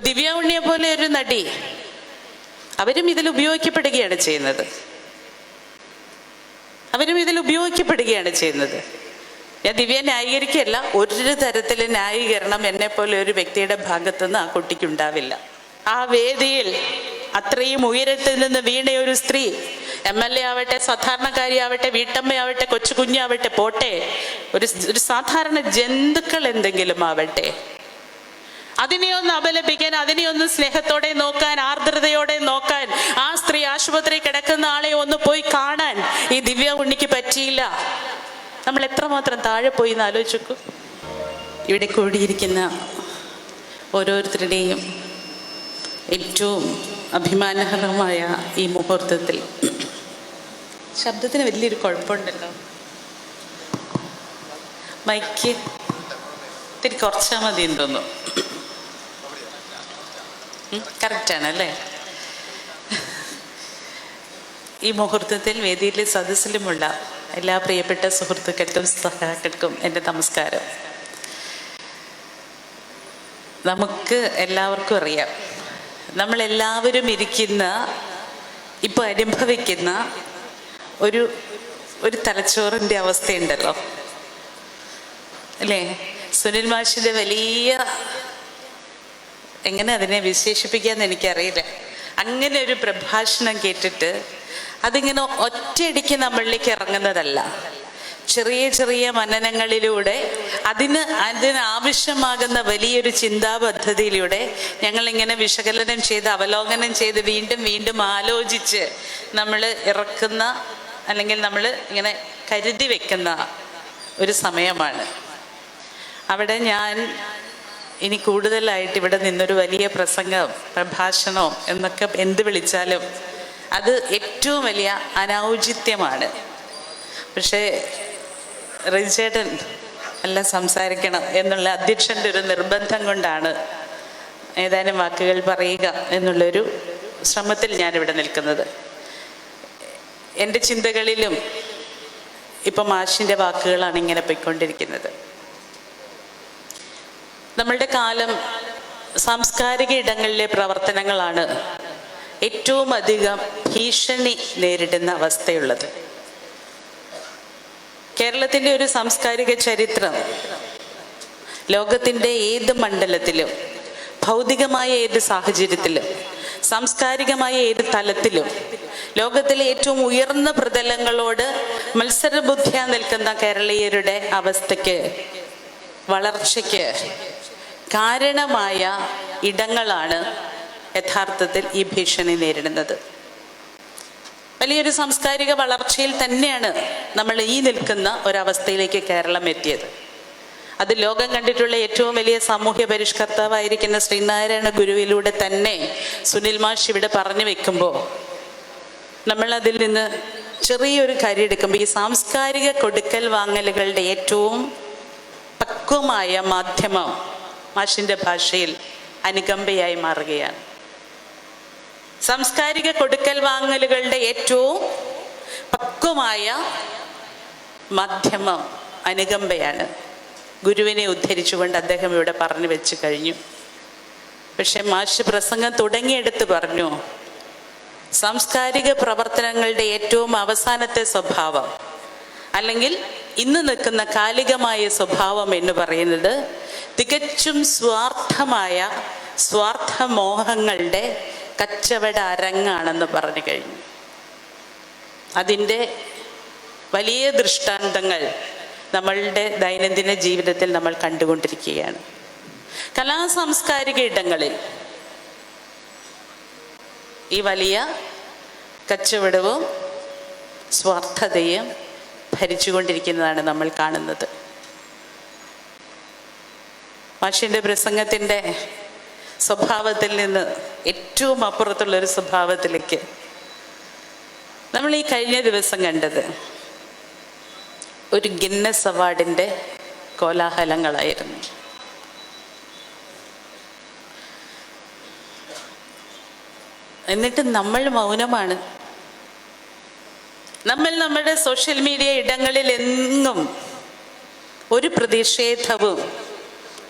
ഇപ്പൊ ദിവ്യ ഉണ്ണിയെ പോലെ ഒരു നടി അവരും ഇതിൽ ഉപയോഗിക്കപ്പെടുകയാണ് ചെയ്യുന്നത്. അവരും ഇതിൽ ഉപയോഗിക്കപ്പെടുകയാണ് ചെയ്യുന്നത്. ഞാൻ ദിവ്യ ന്യായീകരിക്കുകയല്ല ഒരു തരത്തിലെ ന്യായീകരണം എന്നെ പോലെ ഒരു വ്യക്തിയുടെ ഭാഗത്തുനിന്ന് ആ കുട്ടിക്കുണ്ടാവില്ല ആ വേദിയിൽ അത്രയും ഉയരത്തിൽ നിന്ന് വീണ ഒരു സ്ത്രീ എം എൽ എ ആവട്ടെ സാധാരണക്കാരിയാവട്ടെ വീട്ടമ്മയാവട്ടെ കൊച്ചു കുഞ്ഞാവട്ടെ പോട്ടെ ഒരു ഒരു സാധാരണ ജന്തുക്കൾ എന്തെങ്കിലും ആവട്ടെ അതിനെ ഒന്ന് അപലപിക്കാൻ അതിനെ ഒന്ന് സ്നേഹത്തോടെ നോക്കാൻ ആർദ്രതയോടെ നോക്കാൻ ആ സ്ത്രീ ആശുപത്രി കിടക്കുന്ന ആളെ ഒന്ന് പോയി കാണാൻ ഈ ദിവ്യ ഉണ്ണിക്ക് പറ്റിയില്ല. നമ്മൾ എത്രമാത്രം താഴെ പോയി എന്ന് ആലോചിച്ചു ഇവിടെ കൂടിയിരിക്കുന്ന ഓരോരുത്തരുടെയും ഏറ്റവും അഭിമാനകരമായ ഈ മുഹൂർത്തത്തിൽ. ശബ്ദത്തിന് വലിയൊരു കുഴപ്പമുണ്ടല്ലോ. മൈക്ക് ഇത്തിരി കുറച്ചാൽ മതി എന്ന് തോന്നുന്നു. കറക്റ്റാണ് അല്ലേ ഈ മുഹൂർത്തത്തിൽ വേദിയിലെ സദസ്സിലുമുള്ള എല്ലാ പ്രിയപ്പെട്ട സുഹൃത്തുക്കൾക്കും സഹാക്കൾക്കും എന്റെ നമസ്കാരം. നമുക്ക് എല്ലാവർക്കും അറിയാം നമ്മളെല്ലാവരും ഇരിക്കുന്ന ഇപ്പോൾ അനുഭവിക്കുന്ന ഒരു ഒരു തലച്ചോറിന്റെ അവസ്ഥയുണ്ടല്ലോ. അല്ലേ? സുനിൽ മാഷിന്റെ വലിയ എങ്ങനെ അതിനെ വിശേഷിപ്പിക്കാന്ന് എനിക്കറിയില്ല. അങ്ങനെ ഒരു പ്രഭാഷണം കേട്ടിട്ട് അതിങ്ങനെ ഒറ്റയടിക്ക് നമ്മളിലേക്ക് ഇറങ്ങുന്നതല്ല. ചെറിയ ചെറിയ മനനങ്ങളിലൂടെ അതിന് അതിനാവശ്യമാകുന്ന വലിയൊരു ചിന്താ പദ്ധതിയിലൂടെ ഞങ്ങളിങ്ങനെ വിശകലനം ചെയ്ത് അവലോകനം ചെയ്ത് വീണ്ടും വീണ്ടും ആലോചിച്ച് നമ്മൾ ഇറക്കുന്ന അല്ലെങ്കിൽ നമ്മൾ ഇങ്ങനെ കരുതി വെക്കുന്ന ഒരു സമയമാണ്. അവിടെ ഞാൻ ഇനി കൂടുതലായിട്ട് ഇവിടെ നിന്നൊരു വലിയ പ്രസംഗം പ്രഭാഷണോ എന്നൊക്കെ എന്ത് വിളിച്ചാലും അത് ഏറ്റവും വലിയ അനൗചിത്യമാണ്. പക്ഷേ റിജേട്ടൻ എല്ലാം സംസാരിക്കണം എന്നുള്ള അധ്യക്ഷന്റെ ഒരു നിർബന്ധം കൊണ്ടാണ് ഏതാനും വാക്കുകൾ പറയുക എന്നുള്ളൊരു ശ്രമത്തിൽ ഞാനിവിടെ നിൽക്കുന്നത്. എന്റെ ചിന്തകളിലും ഇപ്പം മാഷിന്റെ വാക്കുകളാണ് ഇങ്ങനെ പോയിക്കൊണ്ടിരിക്കുന്നത്. നമ്മളുടെ കാലം സാംസ്കാരിക ഇടങ്ങളിലെ പ്രവർത്തനങ്ങളാണ് ഏറ്റവും അധികം ഭീഷണി നേരിടുന്ന അവസ്ഥയുള്ളത്. കേരളത്തിന്റെ ഒരു സാംസ്കാരിക ചരിത്രം ലോകത്തിന്റെ ഏത് മണ്ഡലത്തിലും ഭൗതികമായ ഏത് സാഹചര്യത്തിലും സാംസ്കാരികമായ ഏത് തലത്തിലും ലോകത്തിലെ ഏറ്റവും ഉയർന്ന പ്രതലങ്ങളോട് മത്സരബുദ്ധിയാ നിൽക്കുന്ന കേരളീയരുടെ അവസ്ഥയ്ക്ക് വളർച്ചയ്ക്ക് കാരണമായ ഇടങ്ങളാണ് യഥാർത്ഥത്തിൽ ഈ ഭീഷണി നേരിടുന്നത്. വലിയൊരു സാംസ്കാരിക വളർച്ചയിൽ തന്നെയാണ് നമ്മൾ ഈ നിൽക്കുന്ന ഒരവസ്ഥയിലേക്ക് കേരളം എത്തിയത്. അത് ലോകം കണ്ടിട്ടുള്ള ഏറ്റവും വലിയ സാമൂഹ്യ പരിഷ്കർത്താവായിരിക്കുന്ന ശ്രീനാരായണ ഗുരുവിലൂടെ തന്നെ സുനിൽ മാഷ് ഇവിടെ പറഞ്ഞു വെക്കുമ്പോൾ നമ്മൾ അതിൽ നിന്ന് ചെറിയൊരു കാര്യം എടുക്കുമ്പോൾ ഈ സാംസ്കാരിക കൊടുക്കൽ വാങ്ങലുകളുടെ ഏറ്റവും പക്വമായ മാധ്യമം മാഷിന്റെ ഭാഷയിൽ അനുകമ്പയായി മാറുകയാണ്. സാംസ്കാരിക കൊടുക്കൽ വാങ്ങലുകളുടെ ഏറ്റവും പക്വമായ മാധ്യമം അനുകമ്പയാണ്. ഗുരുവിനെ ഉദ്ധരിച്ചുകൊണ്ട് അദ്ദേഹം ഇവിടെ പറഞ്ഞു വെച്ച് കഴിഞ്ഞു. പക്ഷെ മാഷ് പ്രസംഗം തുടങ്ങിയെടുത്ത് പറഞ്ഞു സാംസ്കാരിക പ്രവർത്തനങ്ങളുടെ ഏറ്റവും അവസാനത്തെ സ്വഭാവം അല്ലെങ്കിൽ ഇന്ന് നിൽക്കുന്ന കാലികമായ സ്വഭാവം എന്ന് പറയുന്നത് തികച്ചും സ്വാർത്ഥമായ സ്വാർത്ഥമോഹങ്ങളുടെ കച്ചവട അരങ്ങാണെന്ന് പറഞ്ഞു കഴിഞ്ഞു. അതിന്റെ വലിയ ദൃഷ്ടാന്തങ്ങൾ നമ്മളുടെ ദൈനംദിന ജീവിതത്തിൽ നമ്മൾ കണ്ടുകൊണ്ടിരിക്കുകയാണ്. കലാ സാംസ്കാരിക ഇടങ്ങളിൽ ഈ വലിയ കച്ചവടവും സ്വാർത്ഥതയും ഭരിച്ചുകൊണ്ടിരിക്കുന്നതാണ് നമ്മൾ കാണുന്നത്. മാഷിന്റെ പ്രസംഗത്തിന്റെ സ്വഭാവത്തിൽ നിന്ന് ഏറ്റവും അപ്പുറത്തുള്ളൊരു സ്വഭാവത്തിലേക്ക്. നമ്മൾ ഈ കഴിഞ്ഞ ദിവസം കണ്ടത് ഒരു ഗിന്നസ് അവാർഡിന്റെ കോലാഹലങ്ങളായിരുന്നു. എന്നിട്ട് നമ്മൾ മൗനമാണ്. നമ്മൾ നമ്മുടെ സോഷ്യൽ മീഡിയ ഇടങ്ങളിൽ എങ്ങും ഒരു പ്രതിഷേധവും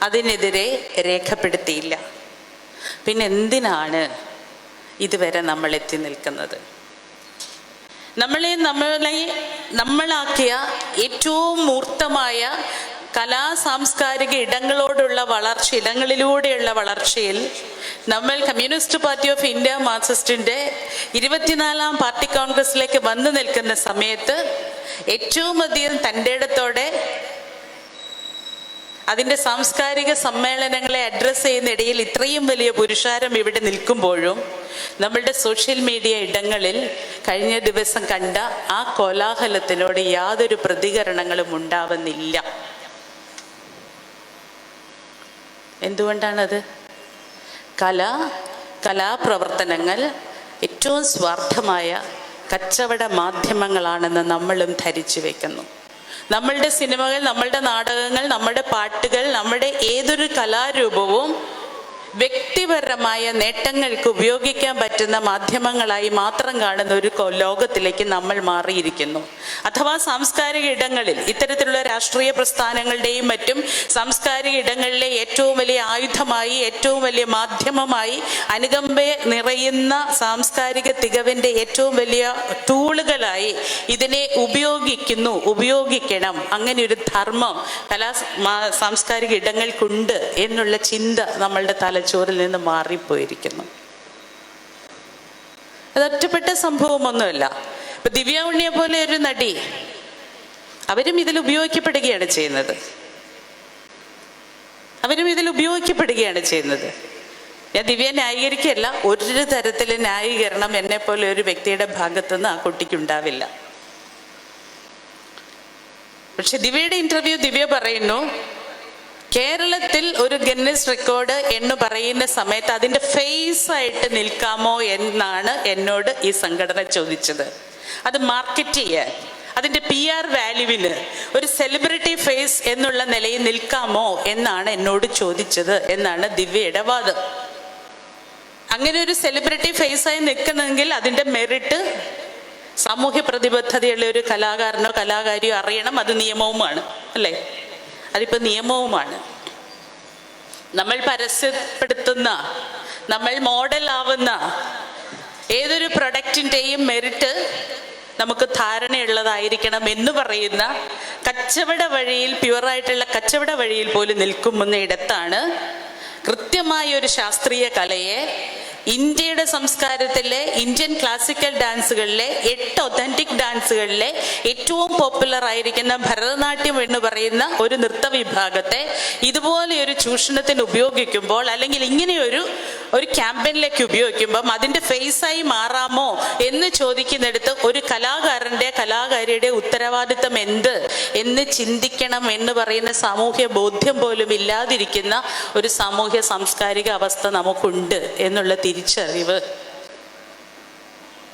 അതിനെതിരെ രേഖപ്പെടുത്തിയില്ല. പിന്നെ എന്തിനാണ് ഇതുവരെ നമ്മൾ എത്തി നിൽക്കുന്നത്? നമ്മളെ നമ്മളെ നമ്മളാക്കിയ ഏറ്റവും മൂർത്തമായ കലാ സാംസ്കാരിക ഇടങ്ങളോടുള്ള വളർച്ച ഇടങ്ങളിലൂടെയുള്ള വളർച്ചയിൽ നമ്മൾ കമ്മ്യൂണിസ്റ്റ് പാർട്ടി ഓഫ് ഇന്ത്യ മാർക്സിസ്റ്റിന്റെ ഇരുപത്തിനാലാം പാർട്ടി കോൺഗ്രസിലേക്ക് വന്നു നിൽക്കുന്ന സമയത്ത് ഏറ്റവും അധികം തന്റെ ഇടത്തോടെ അതിന്റെ സാംസ്കാരിക സമ്മേളനങ്ങളെ അഡ്രസ്സ് ചെയ്യുന്നിടയിൽ ഇത്രയും വലിയ പുരുഷാരം ഇവിടെ നിൽക്കുമ്പോഴും നമ്മളുടെ സോഷ്യൽ മീഡിയ ഇടങ്ങളിൽ കഴിഞ്ഞ ദിവസം കണ്ട ആ കോലാഹലത്തിനോട് യാതൊരു പ്രതികരണങ്ങളും ഉണ്ടാവുന്നില്ല. എന്തുകൊണ്ടാണത്? കല കലാപ്രവർത്തനങ്ങൾ ഏറ്റവും സ്വാർത്ഥമായ കച്ചവട മാധ്യമങ്ങളാണെന്ന് നമ്മളും ധരിച്ചു വെക്കുന്നു. നമ്മളുടെ സിനിമകൾ നമ്മളുടെ നാടകങ്ങൾ നമ്മുടെ പാട്ടുകൾ നമ്മുടെ ഏതൊരു കലാരൂപവും വ്യക്തിപരമായ നേട്ടങ്ങൾക്ക് ഉപയോഗിക്കാൻ പറ്റുന്ന മാധ്യമങ്ങളായി മാത്രം കാണുന്ന ഒരു ലോകത്തിലേക്ക് നമ്മൾ മാറിയിരിക്കുന്നു. അഥവാ സാംസ്കാരിക ഇടങ്ങളിൽ ഇത്തരത്തിലുള്ള രാഷ്ട്രീയ പ്രസ്ഥാനങ്ങളുടെയും മറ്റും സാംസ്കാരിക ഇടങ്ങളിലെ ഏറ്റവും വലിയ ആയുധമായി ഏറ്റവും വലിയ മാധ്യമമായി അനുകമ്പയെ നിറയുന്ന സാംസ്കാരിക തികവിന്റെ ഏറ്റവും വലിയ ടൂളുകളായി ഇതിനെ ഉപയോഗിക്കുന്നു ഉപയോഗിക്കണം. അങ്ങനെ ഒരു ധർമ്മം കലാ സാംസ്കാരിക ഇടങ്ങൾക്കുണ്ട് എന്നുള്ള ചിന്ത നമ്മളുടെ തലച്ചോറിൽ നിന്ന് മാറിപ്പോയിരിക്കുന്നു. അത് ഒറ്റപ്പെട്ട സംഭവമൊന്നുമല്ല. ഇപ്പൊ ദിവ്യ ഉണ്ണിയെ പോലെ ഒരു നടി അവരും ഇതിൽ ഉപയോഗിക്കപ്പെടുകയാണ് ചെയ്യുന്നത്. അവരും ഇതിൽ ഉപയോഗിക്കപ്പെടുകയാണ് ചെയ്യുന്നത്. ഞാൻ ദിവ്യ ന്യായീകരിക്കുകയല്ല ഒരു തരത്തിലെ ന്യായീകരണം എന്നെ പോലെ ഒരു വ്യക്തിയുടെ ഭാഗത്തുനിന്ന് ആ കുട്ടിക്കുണ്ടാവില്ല പക്ഷെ ദിവ്യയുടെ ഇന്റർവ്യൂ ദിവ്യ പറയുന്നു കേരളത്തിൽ ഒരു ഗിന്നസ് റെക്കോർഡ് എന്ന് പറയുന്ന സമയത്ത് അതിന്റെ ഫേസ് ആയിട്ട് നിൽക്കാമോ എന്നാണ് എന്നോട് ഈ സംഘടന ചോദിച്ചത്. അത് മാർക്കറ്റ് ചെയ്യാൻ. അതിന്റെ പി ആർ വാല്യൂവിന് ഒരു സെലിബ്രിറ്റി ഫേസ് എന്നുള്ള നിലയിൽ നിൽക്കാമോ എന്നാണ് എന്നോട് ചോദിച്ചത് എന്നാണ് ദിവ്യയുടെ വാദം. അങ്ങനെ ഒരു സെലിബ്രിറ്റി ഫേസായി നിൽക്കുന്നെങ്കിൽ അതിന്റെ മെറിറ്റ് സാമൂഹ്യ പ്രതിബദ്ധതയുള്ള ഒരു കലാകാരനോ കലാകാരിയോ അറിയണം. അത് നിയമവുമാണ്. അല്ലേ? അതിപ്പോ നിയമവുമാണ്. നമ്മൾ പരസ്യപ്പെടുത്തുന്ന നമ്മൾ മോഡലാവുന്ന ഏതൊരു പ്രൊഡക്റ്റിന്റെയും മെറിറ്റ് നമുക്ക് ധാരണയുള്ളതായിരിക്കണം എന്ന് പറയുന്ന കച്ചവട വഴിയിൽ പ്യുവറായിട്ടുള്ള കച്ചവട വഴിയിൽ പോലും നിൽക്കുന്ന ഇടത്താണ് കൃത്യമായ ഒരു ശാസ്ത്രീയ കലയെ ഇന്ത്യയുടെ സംസ്കാരത്തിലെ ഇന്ത്യൻ ക്ലാസിക്കൽ ഡാൻസുകളിലെ എട്ട് ഒതന്റിക് ഡാൻസുകളിലെ ഏറ്റവും പോപ്പുലർ ആയിരിക്കുന്ന ഭരതനാട്യം എന്ന് പറയുന്ന ഒരു നൃത്ത വിഭാഗത്തെ ഇതുപോലെ ഒരു ചൂഷണത്തിന് ഉപയോഗിക്കുമ്പോൾ അല്ലെങ്കിൽ ഇങ്ങനെയൊരു ഒരു ക്യാമ്പയിനിലേക്ക് ഉപയോഗിക്കുമ്പം അതിന്റെ ഫേസായി മാറാമോ എന്ന് ചോദിക്കുന്നിടത്ത് ഒരു കലാകാരന്റെ കലാകാരിയുടെ ഉത്തരവാദിത്തം എന്ത് എന്ന് ചിന്തിക്കണം എന്ന് പറയുന്ന സാമൂഹ്യ ബോധ്യം പോലും ഇല്ലാതിരിക്കുന്ന ഒരു സാമൂഹ്യ സാംസ്കാരിക അവസ്ഥ നമുക്കുണ്ട് എന്നുള്ള തിരിച്ചറിവ്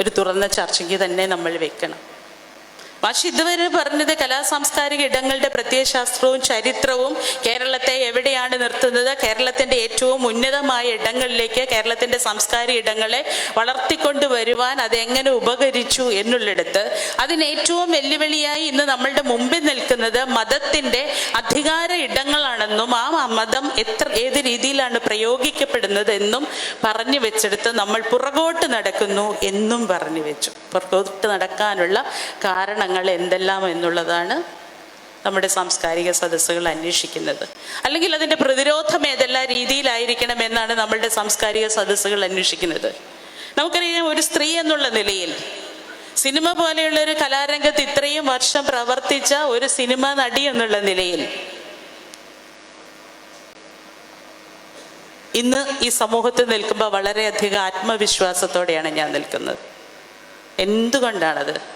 ഒരു തുറന്ന ചർച്ചയ്ക്ക് തന്നെ നമ്മൾ വെക്കണം. പക്ഷെ ഇതുവരെ പറഞ്ഞത് കലാ സാംസ്കാരിക ഇടങ്ങളുടെ പ്രത്യയശാസ്ത്രവും ചരിത്രവും കേരളത്തെ എവിടെയാണ് നിർത്തുന്നത്? കേരളത്തിന്റെ ഏറ്റവും ഉന്നതമായ ഇടങ്ങളിലേക്ക് കേരളത്തിന്റെ സാംസ്കാരിക ഇടങ്ങളെ വളർത്തിക്കൊണ്ട് വരുവാൻ അതെങ്ങനെ ഉപകരിച്ചു എന്നുള്ളിടത്ത് അതിന് ഏറ്റവും വെല്ലുവിളിയായി ഇന്ന് നമ്മളുടെ മുമ്പിൽ നിൽക്കുന്നത് മതത്തിന്റെ അധികാര ഇടങ്ങളാണെന്നും ആ മതം എത്ര ഏത് രീതിയിലാണ് പ്രയോഗിക്കപ്പെടുന്നത് എന്നും പറഞ്ഞു വെച്ചെടുത്ത് നമ്മൾ പുറകോട്ട് നടക്കുന്നു എന്നും പറഞ്ഞു വെച്ചു. പുറകോട്ട് നടക്കാനുള്ള കാരണങ്ങൾ എന്തെല്ലാം എന്നുള്ളതാണ് നമ്മുടെ സാംസ്കാരിക സദസ്സുകൾ അന്വേഷിക്കുന്നത്. അല്ലെങ്കിൽ അതിന്റെ പ്രതിരോധം ഏതെല്ലാം രീതിയിലായിരിക്കണം എന്നാണ് നമ്മളുടെ സാംസ്കാരിക സദസ്സുകൾ അന്വേഷിക്കുന്നത്. നമുക്കറിയാം ഒരു സ്ത്രീ എന്നുള്ള നിലയിൽ സിനിമ പോലെയുള്ള ഒരു കലാരംഗത്ത് ഇത്രയും വർഷം പ്രവർത്തിച്ച ഒരു സിനിമ നടി എന്നുള്ള നിലയിൽ ഇന്ന് ഈ സമൂഹത്തിൽ നിൽക്കുമ്പോൾ വളരെയധികം ആത്മവിശ്വാസത്തോടെയാണ് ഞാൻ നിൽക്കുന്നത്. എന്തുകൊണ്ടാണത്?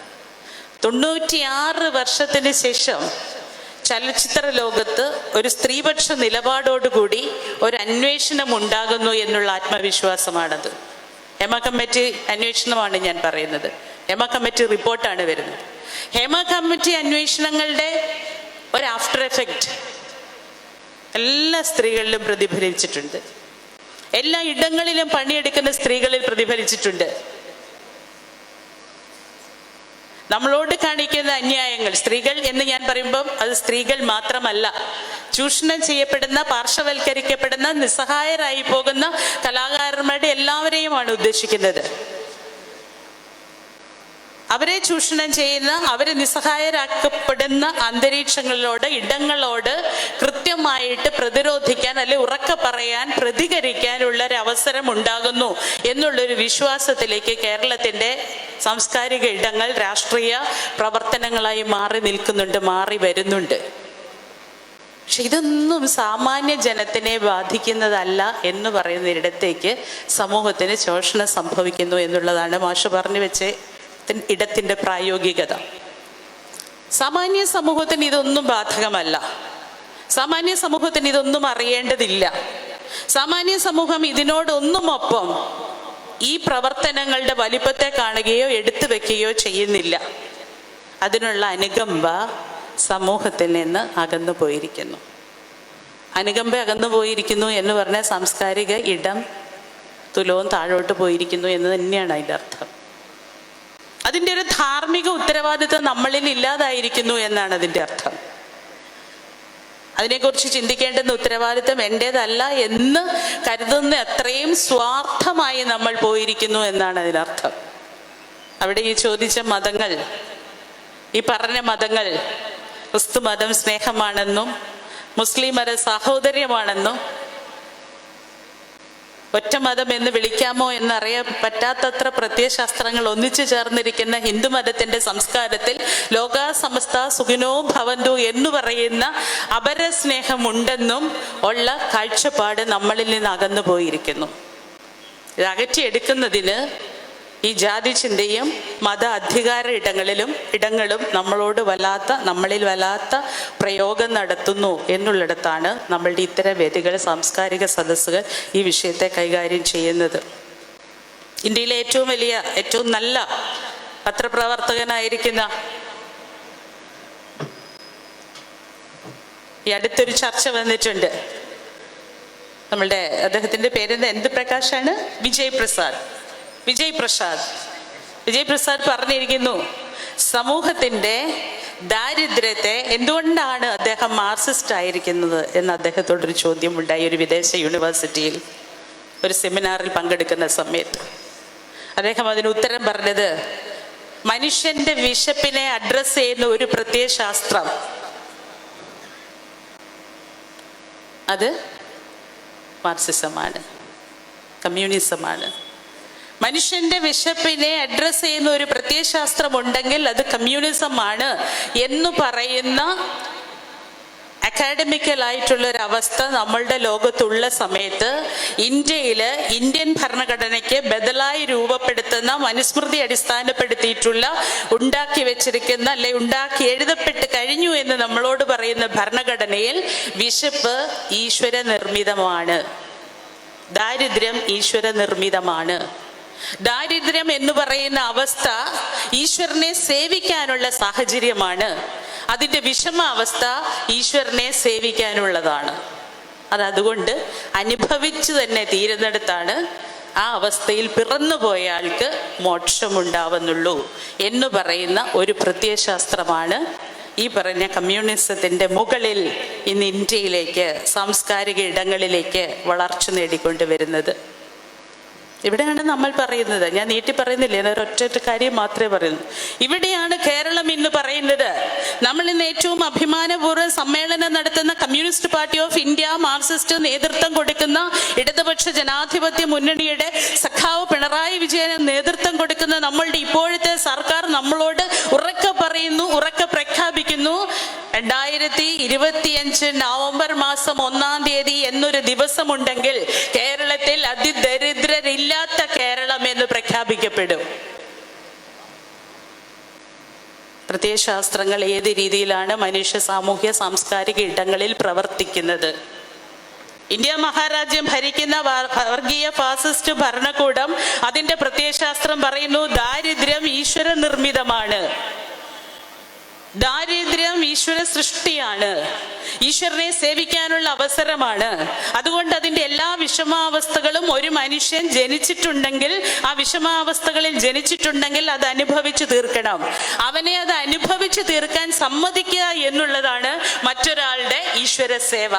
തൊണ്ണൂറ്റിയാറ് വർഷത്തിന് ശേഷം ചലച്ചിത്ര ലോകത്ത് ഒരു സ്ത്രീപക്ഷ നിലപാടോടുകൂടി ഒരു അന്വേഷണം ഉണ്ടാകുന്നു എന്നുള്ള ആത്മവിശ്വാസമാണത്. ഹേമ കമ്മിറ്റി അന്വേഷണമാണ് ഞാൻ പറയുന്നത്. ഹേമ കമ്മിറ്റി റിപ്പോർട്ടാണ് വരുന്നത്. ഹേമ കമ്മിറ്റി അന്വേഷണങ്ങളുടെ ഒരു ആഫ്റ്റർ എഫക്റ്റ് എല്ലാ സ്ത്രീകളിലും പ്രതിഫലിച്ചിട്ടുണ്ട്. എല്ലാ ഇടങ്ങളിലും പണിയെടുക്കുന്ന സ്ത്രീകളിൽ പ്രതിഫലിച്ചിട്ടുണ്ട്. നമ്മളോട് കാണിക്കുന്ന അന്യായങ്ങൾ സ്ത്രീകൾ എന്ന് ഞാൻ പറയുമ്പം അത് സ്ത്രീകൾ മാത്രമല്ല. ചൂഷണം ചെയ്യപ്പെടുന്ന പാർശ്വവൽക്കരിക്കപ്പെടുന്ന നിസ്സഹായരായി പോകുന്ന കലാകാരന്മാരുടെ എല്ലാവരെയുമാണ് ഉദ്ദേശിക്കുന്നത്. അവരെ ചൂഷണം ചെയ്യുന്ന അവരെ നിസ്സഹായരാക്കപ്പെടുന്ന അന്തരീക്ഷങ്ങളിലോട് ഇടങ്ങളോട് കൃത്യമായിട്ട് പ്രതിരോധിക്കാൻ അല്ലെ ഉറക്ക പറയാൻ പ്രതികരിക്കാനുള്ള ഒരു അവസരം ഉണ്ടാകുന്നു എന്നുള്ളൊരു വിശ്വാസത്തിലേക്ക് കേരളത്തിന്റെ സാംസ്കാരിക ഇടങ്ങൾ രാഷ്ട്രീയ പ്രവർത്തനങ്ങളായി മാറി നിൽക്കുന്നുണ്ട് മാറി വരുന്നുണ്ട്. പക്ഷെ ഇതൊന്നും സാമാന്യ ജനത്തിനെ ബാധിക്കുന്നതല്ല എന്ന് പറയുന്നൊരിടത്തേക്ക് സമൂഹത്തിന് ശോഷണം സംഭവിക്കുന്നു എന്നുള്ളതാണ് മാഷ് പറഞ്ഞു വെച്ച ഇടത്തിന്റെ പ്രായോഗികത. സാമാന്യ സമൂഹത്തിന് ഇതൊന്നും ബാധകമല്ല. സാമാന്യ സമൂഹത്തിന് ഇതൊന്നും അറിയേണ്ടതില്ല. സാമാന്യ സമൂഹം ഇതിനോടൊന്നുമൊപ്പം ഈ പ്രവർത്തനങ്ങളുടെ വലിപ്പത്തെ കാണുകയോ എടുത്തു വെക്കുകയോ ചെയ്യുന്നില്ല. അതിനുള്ള അനുകമ്പ സമൂഹത്തിൽ നിന്ന് അകന്നു പോയിരിക്കുന്നു. അനുകമ്പ അകന്നു പോയിരിക്കുന്നു എന്ന് പറഞ്ഞാൽ സാംസ്കാരിക ഇടം തുലവും താഴോട്ട് പോയിരിക്കുന്നു എന്ന് തന്നെയാണ് അതിന്റെ അർത്ഥം. അതിന്റെ ഒരു ധാർമ്മിക ഉത്തരവാദിത്വം നമ്മളിൽ ഇല്ലാതായിരിക്കുന്നു എന്നാണ് അതിന്റെ അർത്ഥം. അതിനെക്കുറിച്ച് ചിന്തിക്കേണ്ടുന്ന ഉത്തരവാദിത്വം എന്റേതല്ല എന്ന് കരുതുന്ന അത്രയും സ്വാർത്ഥമായി നമ്മൾ പോയിരിക്കുന്നു എന്നാണ് അതിനർത്ഥം. അവിടെ ഈ ചോദിച്ച മതങ്ങൾ ഈ പറഞ്ഞ മതങ്ങൾ ക്രിസ്തു മതം സ്നേഹമാണെന്നും മുസ്ലിം മത സാഹോദര്യമാണെന്നും ഒറ്റ മതം എന്ന് വിളിക്കാമോ എന്നറിയാൻ പറ്റാത്തത്ര പ്രത്യയശാസ്ത്രങ്ങൾ ഒന്നിച്ചു ചേർന്നിരിക്കുന്ന ഹിന്ദു മതത്തിന്റെ സംസ്കാരത്തിൽ ലോക സമസ്ത സുഖിനോ ഭവന്തു എന്ന് പറയുന്ന അപരസ്നേഹമുണ്ടെന്നും ഉള്ള കാഴ്ചപ്പാട് നമ്മളിൽ നിന്ന് അകന്നു പോയിരിക്കുന്നു അകറ്റിയെടുക്കുന്നതിന് ഈ ജാതി ചിന്തയും മത അധികാര ഇടങ്ങളിലും ഇടങ്ങളും നമ്മളോട് വല്ലാത്ത നമ്മളിൽ വല്ലാത്ത പ്രയോഗം നടത്തുന്നു എന്നുള്ളിടത്താണ് നമ്മളുടെ ഇത്തരം വേദികൾ സാംസ്കാരിക സദസ്സുകൾ ഈ വിഷയത്തെ കൈകാര്യം ചെയ്യുന്നത്. ഇന്ത്യയിലെ ഏറ്റവും വലിയ ഏറ്റവും നല്ല പത്രപ്രവർത്തകനായിരിക്കുന്ന ഈ അടുത്തൊരു ചർച്ച വന്നിട്ടുണ്ട്. നമ്മളുടെ അദ്ദേഹത്തിന്റെ പേരെന്താ? എന്ത് പ്രകാശാണ്? വിജയ് പ്രസാദ്. വിജയ് പ്രസാദ്. വിജയ് പ്രസാദ് പറഞ്ഞിരിക്കുന്നു സമൂഹത്തിന്റെ ദാരിദ്ര്യത്തെ എന്തുകൊണ്ടാണ് അദ്ദേഹം മാർസിസ്റ്റ് ആയിരിക്കുന്നത്? എന്ന് അദ്ദേഹത്തോടൊരു ചോദ്യം ഉണ്ടായി ഒരു വിദേശ യൂണിവേഴ്സിറ്റിയിൽ ഒരു സെമിനാറിൽ പങ്കെടുക്കുന്ന സമയത്ത്. അദ്ദേഹം അതിന് ഉത്തരം പറഞ്ഞത് മനുഷ്യന്റെ വിശപ്പിനെ അഡ്രസ്സ് ചെയ്യുന്ന ഒരു പ്രത്യയശാസ്ത്രം അത് മാർസിസമാണ് കമ്മ്യൂണിസമാണ്. മനുഷ്യന്റെ വിശപ്പിനെ അഡ്രസ് ചെയ്യുന്ന ഒരു പ്രത്യയശാസ്ത്രം ഉണ്ടെങ്കിൽ അത് കമ്മ്യൂണിസമാണ് എന്ന് പറയുന്ന അക്കാഡമിക്കൽ ആയിട്ടുള്ള ഒരു അവസ്ഥ നമ്മളുടെ ലോകത്തുള്ള സമയത്ത് ഇന്ത്യയിൽ ഇന്ത്യൻ ഭരണഘടനയ്ക്ക് ബദലായി രൂപപ്പെടുത്തുന്ന മനുസ്മൃതി അടിസ്ഥാനപ്പെടുത്തിയിട്ടുള്ള ഉണ്ടാക്കി വെച്ചിരിക്കുന്ന അല്ലെ ഉണ്ടാക്കി എഴുതപ്പെട്ട് കഴിഞ്ഞു എന്ന് നമ്മളോട് പറയുന്ന ഭരണഘടനയിൽ വിശപ്പ് ഈശ്വര നിർമ്മിതമാണ് ദാരിദ്ര്യം ഈശ്വര നിർമ്മിതമാണ് ദാരിദ്ര്യം എന്ന് പറയുന്ന അവസ്ഥ ഈശ്വരനെ സേവിക്കാനുള്ള സാഹചര്യമാണ്. അതിന്റെ വിഷമാവസ്ഥ ഈശ്വരനെ സേവിക്കാനുള്ളതാണ്. അത് അതുകൊണ്ട് അനുഭവിച്ചു തന്നെ തീരുന്നിടത്താണ് ആ അവസ്ഥയിൽ പിറന്നുപോയ ആൾക്ക് മോക്ഷമുണ്ടാവുന്നുള്ളൂ എന്ന് പറയുന്ന ഒരു പ്രത്യയശാസ്ത്രമാണ് ഈ പറഞ്ഞ കമ്മ്യൂണിസത്തിന്റെ മുകളിൽ ഇന്ന് ഇന്ത്യയിലേക്ക് സാംസ്കാരിക ഇടങ്ങളിലേക്ക് വളർച്ച നേടിക്കൊണ്ടുവരുന്നത്. ഇവിടെയാണ് നമ്മൾ പറയുന്നത്. ഞാൻ നീട്ടി പറയുന്നില്ല? ഞാൻ ഒറ്റ കാര്യം മാത്രമേ പറയുന്നു. ഇവിടെയാണ് കേരളം ഇന്ന് പറയുന്നത്. നമ്മൾ ഇന്ന് ഏറ്റവും അഭിമാനപൂർവം സമ്മേളനം നടത്തുന്ന Communist Party of India Marxist നേതൃത്വം കൊടുക്കുന്ന ഇടതുപക്ഷ ജനാധിപത്യ മുന്നണിയുടെ സഖാവ് പിണറായി വിജയന് നേതൃത്വം കൊടുക്കുന്ന നമ്മളുടെ ഇപ്പോഴത്തെ സർക്കാർ നമ്മളോട് ഉറക്കെ പറയുന്നു ഉറക്കെ പ്രഖ്യാപിക്കുന്നു. രണ്ടായിരത്തി ഇരുപത്തിയഞ്ച് നവംബർ മാസം ഒന്നാം തീയതി എന്നൊരു ദിവസമുണ്ടെങ്കിൽ കേരളത്തിൽ അതിദരിദ്രരില്ലാത്ത കേരളം എന്ന് പ്രഖ്യാപിക്കപ്പെടും. പ്രത്യയശാസ്ത്രങ്ങൾ ഏത് രീതിയിലാണ് മനുഷ്യ സാമൂഹ്യ സാംസ്കാരിക ഇടങ്ങളിൽ പ്രവർത്തിക്കുന്നത്? ഇന്ത്യ മഹാരാജ്യം ഭരിക്കുന്ന വർഗീയ ഫാസിസ്റ്റ് ഭരണകൂടം അതിന്റെ പ്രത്യയശാസ്ത്രം പറയുന്നു ദാരിദ്ര്യം ഈശ്വര നിർമ്മിതമാണ് ദാരിദ്ര്യം ഈശ്വര സൃഷ്ടിയാണ്. ഈശ്വരനെ സേവിക്കാനുള്ള അവസരമാണ്. അതുകൊണ്ട് അതിന്റെ എല്ലാ വിഷമാവസ്ഥകളും ഒരു മനുഷ്യൻ ജനിച്ചിട്ടുണ്ടെങ്കിൽ ആ വിഷമാവസ്ഥകളിൽ ജനിച്ചിട്ടുണ്ടെങ്കിൽ അത് അനുഭവിച്ചു തീർക്കണം. അവനെ അത് അനുഭവിച്ചു തീർക്കാൻ സമ്മതിക്കുക എന്നുള്ളതാണ് മറ്റൊരാളുടെ ഈശ്വര സേവ.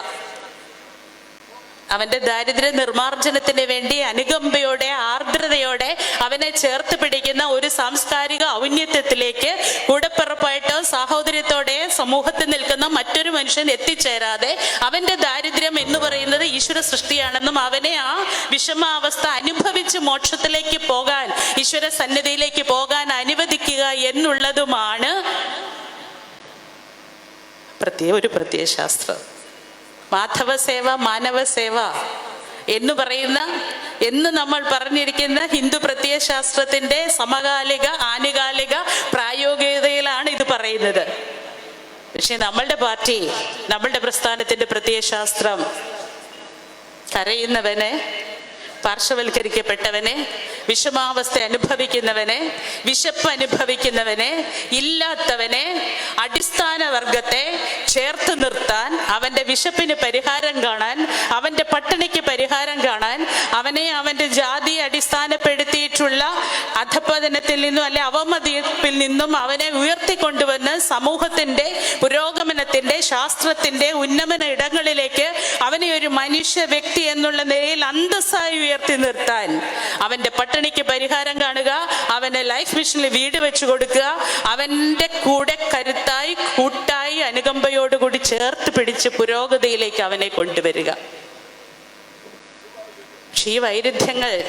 അവന്റെ ദാരിദ്ര്യ നിർമ്മാർജനത്തിന് വേണ്ടി അനുകമ്പയോടെ ആർദ്രതയോടെ അവനെ ചേർത്ത് പിടിക്കുന്ന ഒരു സാംസ്കാരിക ഔന്നത്യത്തിലേക്ക് കൂടെപ്പിറപ്പായിട്ട് സാഹോദര്യത്തോടെ സമൂഹത്തിൽ നിൽക്കുന്ന മറ്റൊരു മനുഷ്യൻ എത്തിച്ചേരാതെ അവന്റെ ദാരിദ്ര്യം എന്ന് പറയുന്നത് ഈശ്വര സൃഷ്ടിയാണെന്നും അവനെ ആ വിഷമാവസ്ഥ അനുഭവിച്ച് മോക്ഷത്തിലേക്ക് പോകാൻ ഈശ്വര സന്നിധിയിലേക്ക് പോകാൻ അനുവദിക്കുക എന്നുള്ളതുമാണ് പ്രത്യേക ഒരു പ്രത്യയശാസ്ത്രം. മാധവ സേവ മാനവ സേവ എന്ന് പറയുന്ന എന്ന് നമ്മൾ പറഞ്ഞിരിക്കുന്ന ഹിന്ദു പ്രത്യയശാസ്ത്രത്തിന്റെ സമകാലിക ആനുകാലിക പ്രായോഗികതയിലാണ് ഇത് പറയുന്നത്. പക്ഷെ നമ്മളുടെ പാർട്ടി നമ്മളുടെ പ്രസ്ഥാനത്തിന്റെ പ്രത്യയശാസ്ത്രം കരയുന്നവനെ പാർശ്വവൽക്കരിക്കപ്പെട്ടവനെ വിഷമാവസ്ഥ അനുഭവിക്കുന്നവനെ വിശപ്പ് അനുഭവിക്കുന്നവനെ ഇല്ലാത്തവനെ അടിസ്ഥാന വർഗത്തെ ചേർത്ത് നിർത്താൻ അവന്റെ വിശപ്പിന് പരിഹാരം കാണാൻ അവന്റെ പട്ടിണിക്ക് പരിഹാരം കാണാൻ അവനെ അവന്റെ ജാതി അടിസ്ഥാനപ്പെടുത്തിയിട്ടുള്ള അധപതനത്തിൽ നിന്നും അല്ലെ അവമതിപ്പിൽ നിന്നും അവനെ ഉയർത്തിക്കൊണ്ടുവന്ന് സമൂഹത്തിന്റെ പുരോഗമനത്തിന്റെ ശാസ്ത്രത്തിന്റെ ഉന്നമന ഇടങ്ങളിലേക്ക് അവനെ ഒരു മനുഷ്യ വ്യക്തി എന്നുള്ള നിലയിൽ അന്തസ്സായി ഉയർത്തി നിർത്താൻ. അവന്റെ പട്ടിണിക്ക് പരിഹാരം കാണുക അവന് ലൈഫ് മിഷനിൽ വീട് വെച്ചു കൊടുക്കുക അവന്റെ കൂടെ കരുത്തായി കൂട്ടായി അനുകമ്പയോടുകൂടി ചേർത്ത് പിടിച്ച് പുരോഗതിയിലേക്ക് അവനെ കൊണ്ടുവരിക. പക്ഷെ ഈ വൈരുദ്ധ്യങ്ങൾ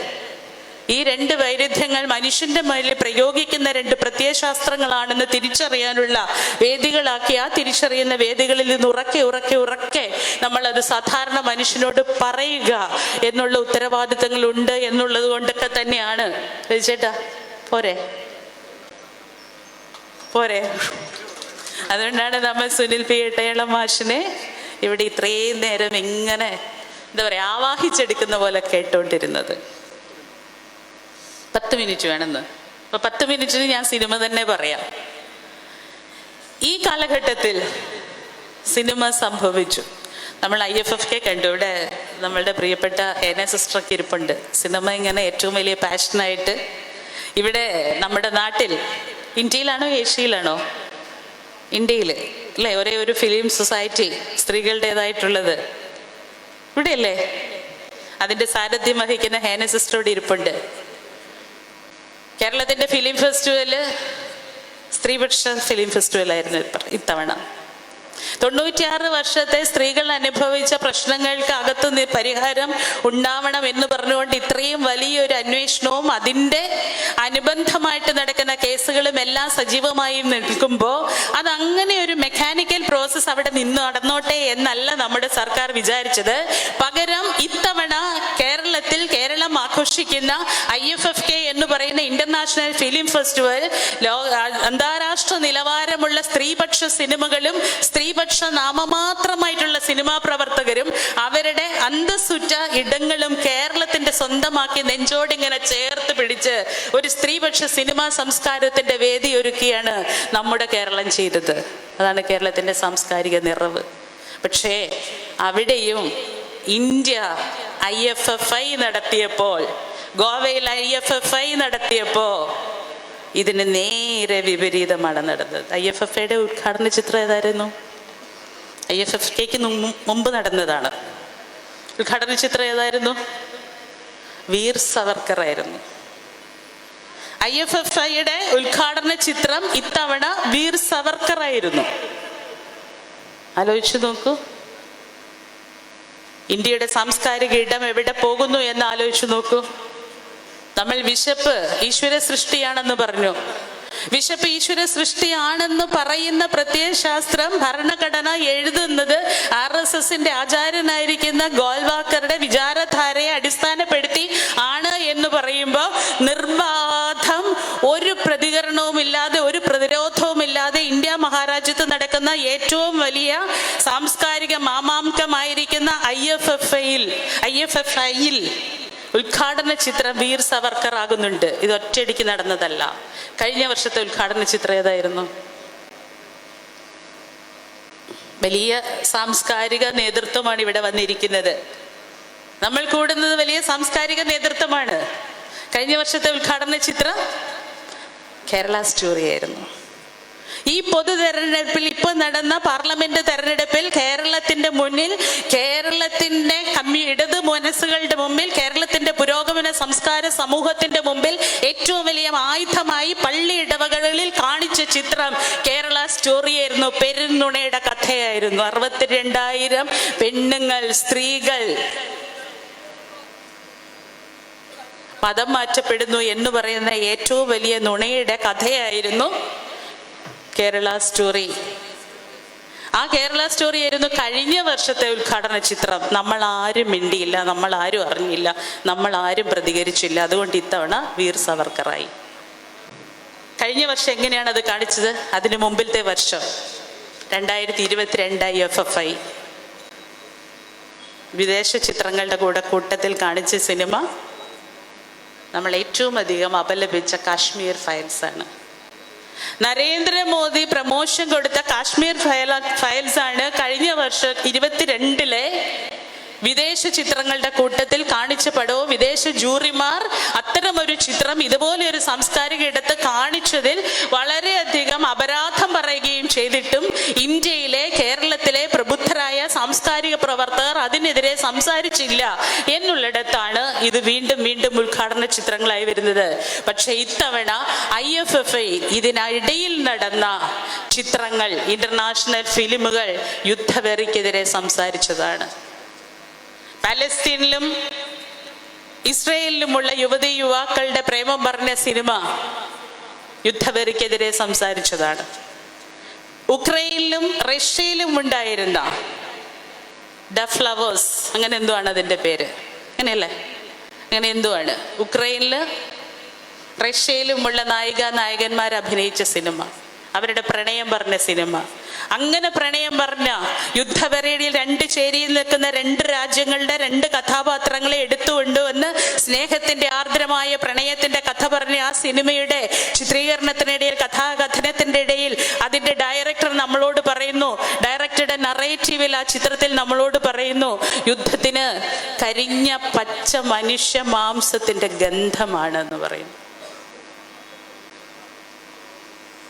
ഈ രണ്ട് വൈരുദ്ധ്യങ്ങൾ മനുഷ്യന്റെ മേലിൽ പ്രയോഗിക്കുന്ന രണ്ട് പ്രത്യയശാസ്ത്രങ്ങളാണെന്ന് തിരിച്ചറിയാനുള്ള വേദികളാക്കി ആ തിരിച്ചറിയുന്ന വേദികളിൽ നിന്ന് ഉറക്കെ ഉറക്കെ ഉറക്കെ നമ്മൾ അത് സാധാരണ മനുഷ്യനോട് പറയുക എന്നുള്ള ഉത്തരവാദിത്തങ്ങൾ ഉണ്ട് എന്നുള്ളത് കൊണ്ടൊക്കെ തന്നെയാണ്. രചേട്ടാ പോരെ. പോരെ. അതുകൊണ്ടാണ് നമ്മൾ സുനിൽ പി ഇട്ടയളം മാഷിനെ ഇവിടെ ഇത്രയും നേരം ഇങ്ങനെ എന്താ പറയുക ആവാഹിച്ചെടുക്കുന്ന പോലെ കേട്ടോണ്ടിരുന്നത്. പത്ത് മിനിറ്റ് വേണമെന്ന്. അപ്പൊ പത്ത് മിനിറ്റിന് ഞാൻ സിനിമ തന്നെ പറയാം. ഈ കാലഘട്ടത്തിൽ സിനിമ സംഭവിച്ചു. നമ്മൾ ഐ എഫ് എഫ് കെ കണ്ടു. ഇവിടെ നമ്മളുടെ പ്രിയപ്പെട്ട എന സിസ്റ്ററൊക്കെ ഇരിപ്പുണ്ട്. സിനിമ ഇങ്ങനെ ഏറ്റവും വലിയ പാഷനായിട്ട് ഇവിടെ നമ്മുടെ നാട്ടിൽ ഇന്ത്യയിലാണോ ഏഷ്യയിലാണോ? ഇന്ത്യയിൽ അല്ലേ? ഒരേ ഒരു ഫിലിം സൊസൈറ്റി സ്ത്രീകളുടേതായിട്ടുള്ളത്. ഇവിടെയല്ലേ? അതിന്റെ സാരഥ്യം വഹിക്കുന്ന ഹേന സിസ്റ്ററോട് ഇരിപ്പുണ്ട്. കേരളത്തിന്റെ ഫിലിം ഫെസ്റ്റിവൽ സ്ത്രീപക്ഷ ഫിലിം ഫെസ്റ്റിവൽ ആയിരുന്നു ഇത്തവണ. തൊണ്ണൂറ്റിയാറ് വർഷത്തെ സ്ത്രീകൾ അനുഭവിച്ച പ്രശ്നങ്ങൾക്ക് അകത്തു പരിഹാരം ഉണ്ടാവണം എന്ന് പറഞ്ഞുകൊണ്ട് ഇത്രയും വലിയൊരു അന്വേഷണവും അതിന്റെ അനുബന്ധമായിട്ട് നടക്കുന്ന കേസുകളും എല്ലാം സജീവമായി നിൽക്കുമ്പോൾ അത് അങ്ങനെ ഒരു മെക്കാനിക്കൽ പ്രോസസ്സ് അവിടെ നിന്ന് നടന്നോട്ടെ എന്നല്ല നമ്മുടെ സർക്കാർ വിചാരിച്ചത്. പകരം ഇത്തവണ കേരളത്തിൽ കേരളം ആഘോഷിക്കുന്ന ഐ എഫ് എഫ് കെ എന്ന് പറയുന്ന ഇന്റർനാഷണൽ ഫിലിം ഫെസ്റ്റിവൽ അന്താരാഷ്ട്ര നിലവാരമുള്ള സ്ത്രീപക്ഷ സിനിമകളും സ്ത്രീപക്ഷ നാമമാത്രമായിട്ടുള്ള സിനിമാ പ്രവർത്തകരും അവരുടെ അന്തസ്സുറ്റ ഇടങ്ങളും കേരളത്തിന്റെ സ്വന്തമാക്കി നെഞ്ചോടിങ്ങനെ ചേർത്ത് പിടിച്ച് ഒരു സ്ത്രീപക്ഷ സിനിമാ സംസ്കാരത്തിന്റെ വേദി ഒരുക്കിയാണ് നമ്മുടെ കേരളം ചെയ്തത്. അതാണ് കേരളത്തിന്റെ സാംസ്കാരിക നിറവ്. പക്ഷേ അവിടെയും India I F F I നടത്തിയപ്പോൾ ഗോവയിൽ ഐ എഫ് എഫ് ഐ നടത്തിയപ്പോ ഇതിന് നേരെ വിപരീതമാണ് നടന്നത്. ഐ എഫ് എഫ് ഐയുടെ ഉദ്ഘാടന ചിത്രം ഏതായിരുന്നു? ഐ എഫ് എഫ് കെക്ക് മുമ്പ് നടന്നതാണ്. ഉദ്ഘാടന ചിത്രം ഏതായിരുന്നു? വീർ സവർക്കർ ആയിരുന്നു. ഐ എഫ് എഫ് ഐയുടെ ഉദ്ഘാടന ചിത്രം ഇത്തവണ വീർ സവർക്കർ ആയിരുന്നു. ആലോചിച്ചു നോക്കൂ. ഇന്ത്യയുടെ സാംസ്കാരിക ഇടം എവിടെ പോകുന്നു എന്ന് ആലോചിച്ചു നോക്കൂ. നമ്മൾ വിശപ്പ് ഈശ്വര സൃഷ്ടിയാണെന്ന് പറഞ്ഞു. വിശപ്പ് ഈശ്വര സൃഷ്ടിയാണെന്ന് പറയുന്ന പ്രത്യയശാസ്ത്രം ഭരണഘടന എഴുതുന്നത് ആർ എസ് എസിന്റെ ആചാര്യനായിരിക്കുന്ന ഗോൾവാക്കറുടെ വിചാരധാരയെ അടിസ്ഥാനപ്പെടുത്തി ആണ് എന്ന് പറയുമ്പോൾ നിർബാധം ഒരു പ്രതികരണവും ഇല്ലാതെ ഒരു പ്രതിരോധവും ഇല്ലാതെ ഇന്ത്യ മഹാരാജ്യത്ത് നടക്കുന്ന ഏറ്റവും വലിയ സാംസ്കാരിക മാമാങ്കമായിരിക്കുന്ന ഐ എഫ് എഫ് ഐയിൽ ഐ എഫ് എഫ് ഐയിൽ ഉദ്ഘാടന ചിത്രം വീർ സവർക്കർ ആകുന്നുണ്ട്. ഇത് ഒറ്റയടിക്ക് നടന്നതല്ല. കഴിഞ്ഞ വർഷത്തെ ഉദ്ഘാടന ചിത്രം ഏതായിരുന്നു? വലിയ സാംസ്കാരിക നേതൃത്വമാണ് ഇവിടെ വന്നിരിക്കുന്നത്. നമ്മൾ കൂടുന്നത് വലിയ സാംസ്കാരിക നേതൃത്വമാണ്. കഴിഞ്ഞ വർഷത്തെ ഉദ്ഘാടന ചിത്രം കേരള സ്റ്റോറി ആയിരുന്നു ഈ പൊതു തെരഞ്ഞെടുപ്പിൽ ഇപ്പൊ നടന്ന പാർലമെന്റ് തെരഞ്ഞെടുപ്പിൽ കേരളത്തിന്റെ മുന്നിൽ കേരളത്തിന്റെ ഇടതു മനസ്സുകളുടെ മുമ്പിൽ കേരളത്തിന്റെ പുരോഗമന സംസ്കാര സമൂഹത്തിന്റെ മുമ്പിൽ ഏറ്റവും വലിയ ആയുധമായി പള്ളി ഇടവകളിൽ കാണിച്ച ചിത്രം കേരള സ്റ്റോറിയായിരുന്നു. പെരുന്നുണയുടെ കഥയായിരുന്നു. അറുപത്തിരണ്ടായിരം പെണ്ണുങ്ങൾ സ്ത്രീകൾ. മതം മാറ്റപ്പെടുന്നു എന്ന് പറയുന്ന ഏറ്റവും വലിയ നുണയുടെ കഥയായിരുന്നു. കേരള സ്റ്റോറി. ആ കേരള സ്റ്റോറി ആയിരുന്നു കഴിഞ്ഞ വർഷത്തെ ഉദ്ഘാടന ചിത്രം. നമ്മൾ ആരും മിണ്ടിയില്ല നമ്മൾ ആരും അറിഞ്ഞില്ല നമ്മൾ ആരും പ്രതികരിച്ചില്ല. അതുകൊണ്ട് ഇത്തവണ വീർ സവർക്കറായി. കഴിഞ്ഞ വർഷം എങ്ങനെയാണ് അത് കാണിച്ചത്? അതിനു മുമ്പിലത്തെ വർഷം. രണ്ടായിരത്തി ഇരുപത്തിരണ്ടായി എഫ് എഫ് ഐ വിദേശ ചിത്രങ്ങളുടെ കൂടെ കൂട്ടത്തിൽ കാണിച്ച സിനിമ നമ്മൾ ഏറ്റവും അധികം അപലപിച്ച കാശ്മീർ ഫയൽസ് ആണ് നരേന്ദ്രമോദി പ്രമോഷൻ കൊടുത്ത കാശ്മീർ ഫയൽ ഫയൽസ് ആണ് കഴിഞ്ഞ വർഷം ഇരുപത്തിരണ്ടിലെ വിദേശ ചിത്രങ്ങളുടെ കൂട്ടത്തിൽ കാണിച്ചപ്പെടോ വിദേശ ജൂറിമാർ അത്തരമൊരു ചിത്രം ഇതുപോലെ ഒരു സാംസ്കാരിക ഇടത്ത് കാണിച്ചതിൽ വളരെയധികം അപരാധം പറയുകയും ചെയ്തിട്ടും ഇന്ത്യയിലെ കേരളത്തിലെ പ്രബുദ്ധരായ സാംസ്കാരിക പ്രവർത്തകർ അതിനെതിരെ സംസാരിച്ചില്ല എന്നുള്ളിടത്താണ് ഇത് വീണ്ടും വീണ്ടും ഉദ്ഘാടന ചിത്രങ്ങളായി വരുന്നത്. പക്ഷേ ഇത്തവണ ഐ എഫ് എഫ് ഐ ഇതിനിടയിൽ നടന്ന ചിത്രങ്ങൾ ഇന്റർനാഷണൽ ഫിലിമുകൾ യുദ്ധവെറിക്കെതിരെ സംസാരിച്ചതാണ്. പാലസ്തീനിലും ഇസ്രയേലിലുമുള്ള യുവതി യുവാക്കളുടെ പ്രേമം പറഞ്ഞ സിനിമ യുദ്ധവെറിക്കെതിരെ സംസാരിച്ചതാണ്. ഉക്രൈനിലും റഷ്യയിലും ഉണ്ടായിരുന്ന ദ ഫ്ലവേഴ്സ് അങ്ങനെ എന്തോ ആണ് അതിന്റെ പേര്? അങ്ങനെയല്ലേ? അങ്ങനെ എന്തോ ആണ് ഉക്രൈനിൽ റഷ്യയിലുമുള്ള നായിക നായകന്മാർ അഭിനയിച്ച സിനിമ. അവരുടെ പ്രണയം പറഞ്ഞ സിനിമ. അങ്ങനെ പ്രണയം പറഞ്ഞ യുദ്ധപരേഡിയിൽ രണ്ട് ചേരിയിൽ നിൽക്കുന്ന രണ്ട് രാജ്യങ്ങളുടെ രണ്ട് കഥാപാത്രങ്ങളെ എടുത്തുകൊണ്ടുവന്ന് സ്നേഹത്തിന്റെ ആർദ്രമായ പ്രണയത്തിന്റെ കഥ പറഞ്ഞ ആ സിനിമയുടെ ചിത്രീകരണത്തിനിടയിൽ കഥാകഥനത്തിന്റെ ഇടയിൽ അതിന്റെ ഡയറക്ടർ നമ്മളോട് പറയുന്നു. ഡയറക്ടറുടെ നറേറ്റീവിൽ ആ ചിത്രത്തിൽ നമ്മളോട് പറയുന്നു യുദ്ധത്തിന് കരിഞ്ഞ പച്ച മനുഷ്യ മാംസത്തിന്റെ ഗന്ധമാണ് എന്ന് പറയുന്നു.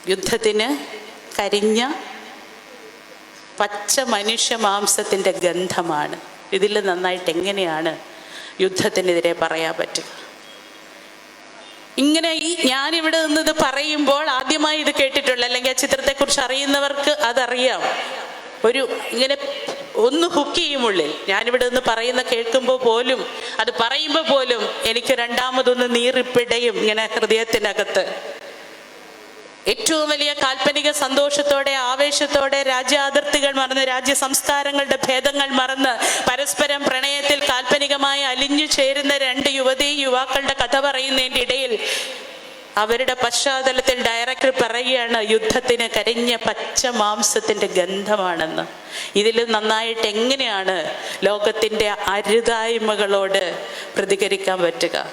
യുദ്ധത്തിന് കരിഞ്ഞ പച്ച മനുഷ്യ മാംസത്തിന്റെ ഗന്ധമാണ്. ഇതിൽ നന്നായിട്ട് എങ്ങനെയാണ് യുദ്ധത്തിനെതിരെ പറയാൻ പറ്റുക? ഇങ്ങനെ ഈ ഞാനിവിടെ നിന്ന് ഇത് പറയുമ്പോൾ ആദ്യമായി ഇത് കേട്ടിട്ടുള്ള അല്ലെങ്കിൽ ആ ചിത്രത്തെക്കുറിച്ച് അറിയുന്നവർക്ക് അതറിയാം. ഒരു ഇങ്ങനെ ഒന്ന് ഹുക്ക് ചെയ്യുമുള്ളിൽ ഞാനിവിടെ നിന്ന് പറയുന്ന കേൾക്കുമ്പോൾ പോലും അത് പറയുമ്പോൾ പോലും എനിക്ക് രണ്ടാമതൊന്ന് നീറിപ്പിടയും ഇങ്ങനെ ഹൃദയത്തിനകത്ത്. ഏറ്റവും വലിയ കാൽപ്പനിക സന്തോഷത്തോടെ ആവേശത്തോടെ രാജ്യാതിർത്തികൾ മറന്ന് രാജ്യ സംസ്കാരങ്ങളുടെ ഭേദങ്ങൾ മറന്ന് പരസ്പരം പ്രണയത്തിൽ കാൽപ്പനികമായി അലിഞ്ഞു ചേരുന്ന രണ്ട് യുവതി യുവാക്കളുടെ കഥ പറയുന്നതിന്റെ ഇടയിൽ അവരുടെ പശ്ചാത്തലത്തിൽ ഡയറക്ടർ പറയുകയാണ് യുദ്ധത്തിന് കരിഞ്ഞ പച്ച മാംസത്തിന്റെ ഗന്ധമാണെന്ന്. ഇതിൽ നന്നായിട്ട് എങ്ങനെയാണ് ലോകത്തിന്റെ അരുതായ്മകളോട് പ്രതികരിക്കാൻ പറ്റുക?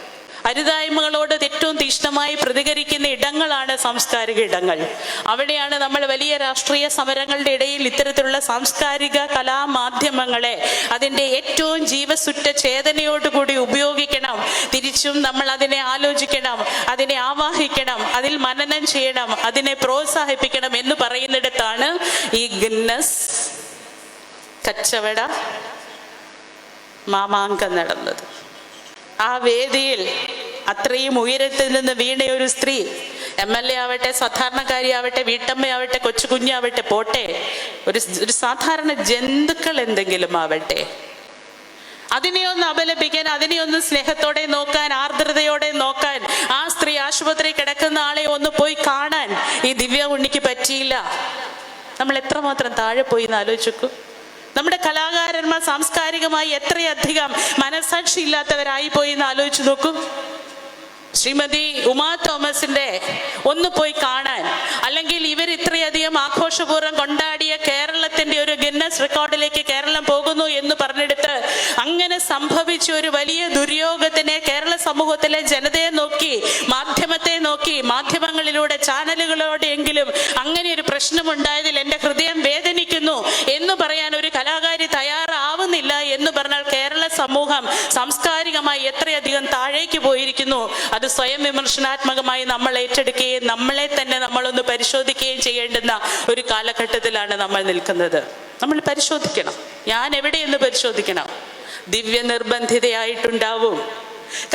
അരുതായ്മകളോട് ഏറ്റവും തീഷ്ണമായി പ്രതികരിക്കുന്ന ഇടങ്ങളാണ് സാംസ്കാരിക ഇടങ്ങൾ. അവിടെയാണ് നമ്മൾ വലിയ രാഷ്ട്രീയ സമരങ്ങളുടെ ഇടയിൽ ഇത്തരത്തിലുള്ള സാംസ്കാരിക കലാമാധ്യമങ്ങളെ അതിന്റെ ഏറ്റവും ജീവസുറ്റ ചേതനയോടുകൂടി ഉപയോഗിക്കണം. തിരിച്ചും നമ്മൾ അതിനെ ആലോചിക്കണം അതിനെ ആവാഹിക്കണം അതിൽ മനനം ചെയ്യണം അതിനെ പ്രോത്സാഹിപ്പിക്കണം എന്ന് പറയുന്നിടത്താണ് ഈ ഗിന്നസ് കച്ചവട മാമാങ്കം നടന്നത്. ആ വേദിയിൽ അത്രയും ഉയരത്തിൽ നിന്ന് വീണ ഒരു സ്ത്രീ എം എൽ എ ആവട്ടെ സാധാരണക്കാരിയാവട്ടെ വീട്ടമ്മയാവട്ടെ കൊച്ചു കുഞ്ഞാവട്ടെ പോട്ടെ. ഒരു ഒരു സാധാരണ ജന്തുക്കൾ എന്തെങ്കിലും ആവട്ടെ. അതിനെ ഒന്ന് അപലപിക്കാൻ അതിനെ ഒന്ന് സ്നേഹത്തോടെ നോക്കാൻ ആർദ്രതയോടെ നോക്കാൻ ആ സ്ത്രീ ആശുപത്രി കിടക്കുന്ന ആളെ ഒന്ന് പോയി കാണാൻ ഈ ദിവ്യ ഉണ്ണിക്ക് പറ്റിയില്ല. നമ്മൾ എത്രമാത്രം താഴെ പോയി എന്ന് ആലോചിച്ചു നമ്മുടെ കലാകാരന്മാർ സാംസ്കാരികമായി എത്രയധികം മനസാക്ഷി ഇല്ലാത്തവരായി പോയി എന്ന് ആലോചിച്ചു നോക്കൂ. ശ്രീമതി ഉമാ തോമസിന്റെ ഒന്ന് പോയി കാണാൻ അല്ലെങ്കിൽ ഇവർ ഇത്രയധികം ആഘോഷപൂർവം കൊണ്ടാടിയ കേരളത്തിന്റെ ഒരു ഗിന്നസ് റെക്കോർഡിലേക്ക് കേരളം പോകുന്നു എന്ന് പറഞ്ഞെടുത്ത് അങ്ങനെ സംഭവിച്ച ഒരു വലിയ ദുര്യോഗത്തിനെ കേരള സമൂഹത്തിലെ ജനതയെ നോക്കി മാധ്യമത്തെ നോക്കി മാധ്യമങ്ങളിലൂടെ ചാനലുകളോടെയെങ്കിലും അങ്ങനെ ഒരു പ്രശ്നമുണ്ടായതിൽ എന്റെ ഹൃദയം വേദനിക്കുന്നു സമൂഹം സാംസ്കാരികമായി എത്രയധികം താഴേക്ക് പോയിരിക്കുന്നു അത് സ്വയം വിമർശനാത്മകമായി നമ്മൾ ഏറ്റെടുക്കുകയും നമ്മളെ തന്നെ നമ്മളൊന്ന് പരിശോധിക്കുകയും ചെയ്യേണ്ടുന്ന ഒരു കാലഘട്ടത്തിലാണ് നമ്മൾ നിൽക്കുന്നത്. നമ്മൾ പരിശോധിക്കണം. ഞാൻ എവിടെയെന്ന് പരിശോധിക്കണം? ദിവ്യ നിർബന്ധിതയായിട്ടുണ്ടാവും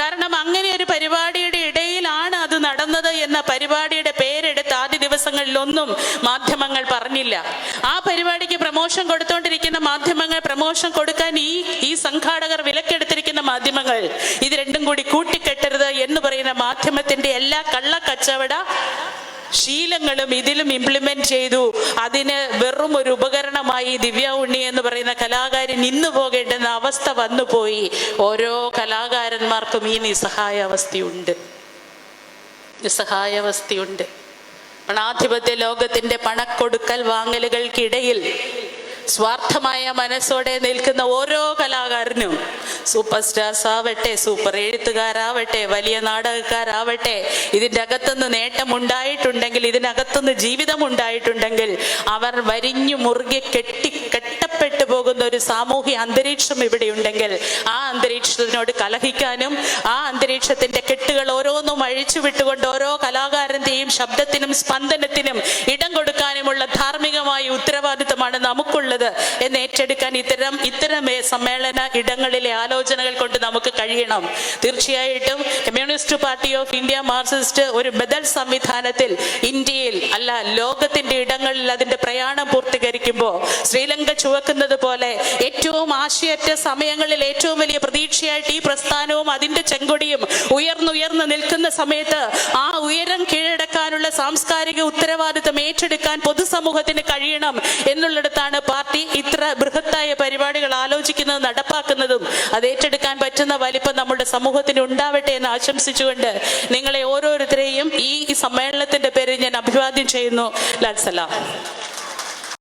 കാരണം അങ്ങനെ ഒരു പരിപാടിയുടെ ഇടയിലാണ് അത് നടന്നത് എന്ന പരിപാടിയുടെ പേരെടുത്ത് ആദ്യ ദിവസങ്ങളിലൊന്നും മാധ്യമങ്ങൾ പറഞ്ഞില്ല. ആ പരിപാടിക്ക് പ്രമോഷൻ കൊടുത്തുകൊണ്ടിരിക്കുന്ന മാധ്യമങ്ങൾ പ്രമോഷൻ കൊടുക്കാൻ ഈ ഈ സംഘാടകർ വിലക്കെടുത്തിരിക്കുന്ന മാധ്യമങ്ങൾ ഇത് രണ്ടും കൂടി കൂട്ടിക്കെട്ടരുത് എന്ന് പറയുന്ന മാധ്യമത്തിന്റെ എല്ലാ കള്ള കച്ചവട ശീലങ്ങളും ഇതിലും ഇംപ്ലിമെന്റ് ചെയ്തു. അതിന് വെറും ഒരു ഉപകരണമായി ദിവ്യ ഉണ്ണി എന്ന് പറയുന്ന കലാകാരൻ ഇന്ന് പോകേണ്ടുന്ന അവസ്ഥ വന്നുപോയി ഓരോ കലാകാരന്മാർക്കും ഈ നിസ്സഹായ അവസ്ഥയുണ്ട്. നിസ്സഹായ അവസ്ഥയുണ്ട്. പണാധിപത്യ ലോകത്തിന്റെ പണക്കൊടുക്കൽ വാങ്ങലുകൾക്കിടയിൽ സ്വാർത്ഥമായ മനസ്സോടെ നിൽക്കുന്ന ഓരോ കലാകാരനും സൂപ്പർ സ്റ്റാർസ് ആവട്ടെ സൂപ്പർ എഴുത്തുകാരാവട്ടെ വലിയ നാടകക്കാരാവട്ടെ ഇതിന്റെ അകത്തുനിന്ന് നേട്ടം ഉണ്ടായിട്ടുണ്ടെങ്കിൽ ഇതിനകത്തുനിന്ന് ജീവിതം ഉണ്ടായിട്ടുണ്ടെങ്കിൽ അവർ വരിഞ്ഞു മുറുകെ കെട്ടി കെട്ടപ്പെട്ടു പോകുന്ന ഒരു സാമൂഹ്യ അന്തരീക്ഷം ഇവിടെ ഉണ്ടെങ്കിൽ ആ അന്തരീക്ഷത്തിനോട് കലഹിക്കാനും ആ അന്തരീക്ഷത്തിന്റെ കെട്ടുകൾ ഓരോന്നും അഴിച്ചു വിട്ടുകൊണ്ട് ഓരോ കലാകാരന്റെയും ശബ്ദത്തിനും സ്പന്ദനത്തിനും ഇടം ധാർമ്മികമായ ഉത്തരവാദിത്തമാണ് നമുക്കുള്ളത് എന്ന് ഏറ്റെടുക്കാൻ ഇത്തരം ഇത്തരം സമ്മേളന ഇടങ്ങളിലെ ആലോചനകൾ കൊണ്ട് നമുക്ക് കഴിയണം. തീർച്ചയായിട്ടും Communist Party of India Marxist ഒരു ബദൽ സംവിധാനത്തിൽ ഇന്ത്യയിൽ അല്ല ലോകത്തിന്റെ ഇടങ്ങളിൽ അതിന്റെ പ്രയാണം പൂർത്തീകരിക്കുമ്പോൾ ശ്രീലങ്ക ചുവക്കുന്നത് പോലെ ഏറ്റവും ആശയറ്റ സമയങ്ങളിൽ ഏറ്റവും വലിയ പ്രതീക്ഷയായിട്ട് ഈ പ്രസ്ഥാനവും അതിന്റെ ചെങ്കൊടിയും ഉയർന്നുയർന്ന് നിൽക്കുന്ന സമയത്ത് ആ ഉയരം കീഴടക്കാനുള്ള സാംസ്കാരിക ഉത്തരവാദിത്തം ഏറ്റെടുക്കാൻ പൊതുസമൂഹത്തിന് കഴിയണം എന്നുള്ളിടത്താണ് പാർട്ടി ഇത്ര ബൃഹത്തായ പരിപാടികൾ ആലോചിക്കുന്നത് നടപ്പാക്കുന്നതും. അത് ഏറ്റെടുക്കാൻ പറ്റുന്ന വലിപ്പം നമ്മുടെ സമൂഹത്തിന് ഉണ്ടാവട്ടെ എന്ന് ആശംസിച്ചുകൊണ്ട് നിങ്ങളെ ഓരോരുത്തരെയും ഈ സമ്മേളനത്തിന്റെ പേരിൽ ഞാൻ അഭിവാദ്യം ചെയ്യുന്നു. ലാൽ സലാം.